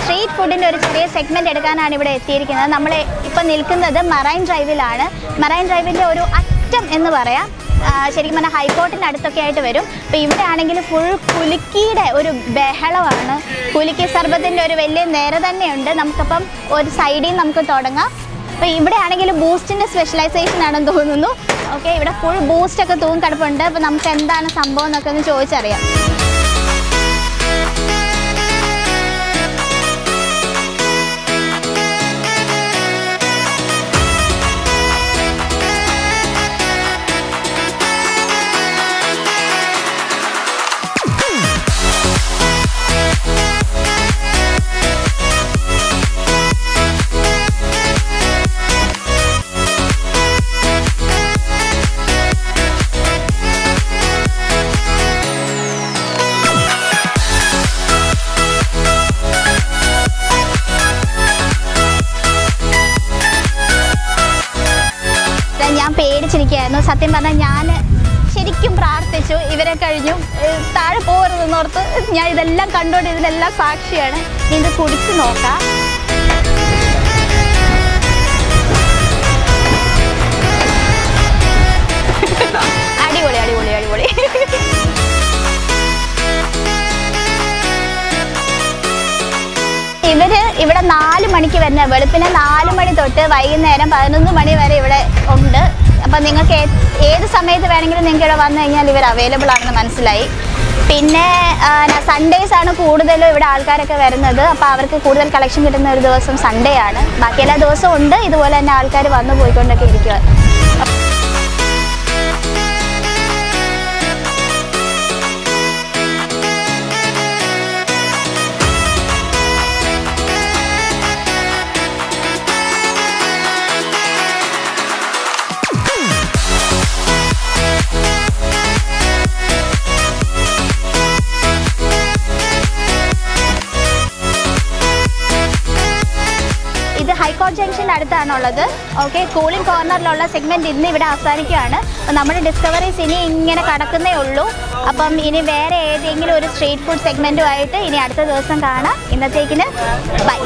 Street ഫുഡിന്റെ ഒരു ചെറിയ സെഗ്മെന്റ് എടുക്കാനാണ് ഇവിടെ എത്തിയിരിക്കുന്നത്. നമ്മൾ ഇപ്പം നിൽക്കുന്നത് മറൈൻ ഡ്രൈവിലാണ് മറൈൻ ഡ്രൈവിന്റെ ഒരു അറ്റം എന്ന് പറയാം. ശരിക്കും പറഞ്ഞാൽ ഹൈക്കോർട്ടിന്റെ അടുത്തൊക്കെ ആയിട്ട് വരും. അപ്പോൾ ഇവിടെ ആണെങ്കിൽ ഫുൾ കുലുക്കിയുടെ ഒരു ബഹളമാണ്. കുലുക്കി സർബത്തിന്റെ ഒരു വലിയ നേര തന്നെയുണ്ട്. നമുക്കപ്പം ഒരു സൈഡിൽ നിന്ന് നമുക്ക് തുടങ്ങാം. അപ്പോൾ ഇവിടെ ആണെങ്കിൽ ബൂസ്റ്റിന്റെ സ്പെഷ്യലൈസേഷൻ ആണെന്ന് തോന്നുന്നു. ഓക്കെ ഇവിടെ ഫുൾ ബൂസ്റ്റൊക്കെ തൂങ്ങി കിടപ്പുണ്ട് അപ്പോൾ നമുക്ക് എന്താണ് സംഭവം എന്നൊക്കെ ഒന്ന് ചോദിച്ചറിയാം. പേടിച്ചിരിക്കുകയായിരുന്നു സത്യം പറഞ്ഞാൽ ഞാൻ ശരിക്കും പ്രാർത്ഥിച്ചു. ഇവരെ കഴിഞ്ഞു. താഴെ പോകരുതെന്നോർത്ത് ഞാൻ ഇതെല്ലാം കണ്ടുകൊണ്ട് ഇതിനെല്ലാം സാക്ഷിയാണ്. ഇത് കുടിച്ചു നോക്കാം. അടിപൊളി അടിപൊളി അടിപൊളി. ഇവർ ഇവിടെ നാല് മണിക്ക് വരുന്ന വെളുപ്പിനെ നാല് മണി തൊട്ട് വൈകുന്നേരം പതിനൊന്ന് മണി വരെ ഇവിടെ അപ്പം നിങ്ങൾക്ക് ഏത് സമയത്ത് വേണമെങ്കിലും നിങ്ങൾക്ക് ഇവിടെ വന്നു കഴിഞ്ഞാൽ ഇവർ അവൈലബിൾ ആണെന്ന് മനസ്സിലായി. പിന്നെ സൺഡേസ് ആണ് കൂടുതലും ഇവിടെ ആൾക്കാരൊക്കെ വരുന്നത്. അപ്പോൾ അവർക്ക് കൂടുതൽ കളക്ഷൻ കിട്ടുന്ന ഒരു ദിവസം സൺഡേ ആണ്. ബാക്കി എല്ലാ ദിവസവും ഉണ്ട്. ഇതുപോലെ തന്നെ ആൾക്കാർ വന്നു പോയിക്കൊണ്ടൊക്കെ ഇരിക്കുക ഹൈക്കോർട്ട് ജംഗ്ഷന്റെ അടുത്താണുള്ളത്. ഓക്കെ കൂളിംഗ് കോർണറിലുള്ള സെഗ്മെന്റ് ഇന്ന് ഇവിടെ അവസാനിക്കുകയാണ്. നമ്മുടെ ഡിസ്കവറീസ് ഇനി ഇങ്ങനെ കടക്കുന്നേ ഉള്ളൂ. അപ്പം ഇനി വേറെ ഏതെങ്കിലും ഒരു സ്ട്രീറ്റ് ഫുഡ് സെഗ്മെന്റുമായിട്ട് ഇനി അടുത്ത ദിവസം കാണാം. ഇന്നത്തേക്കിന് ബൈ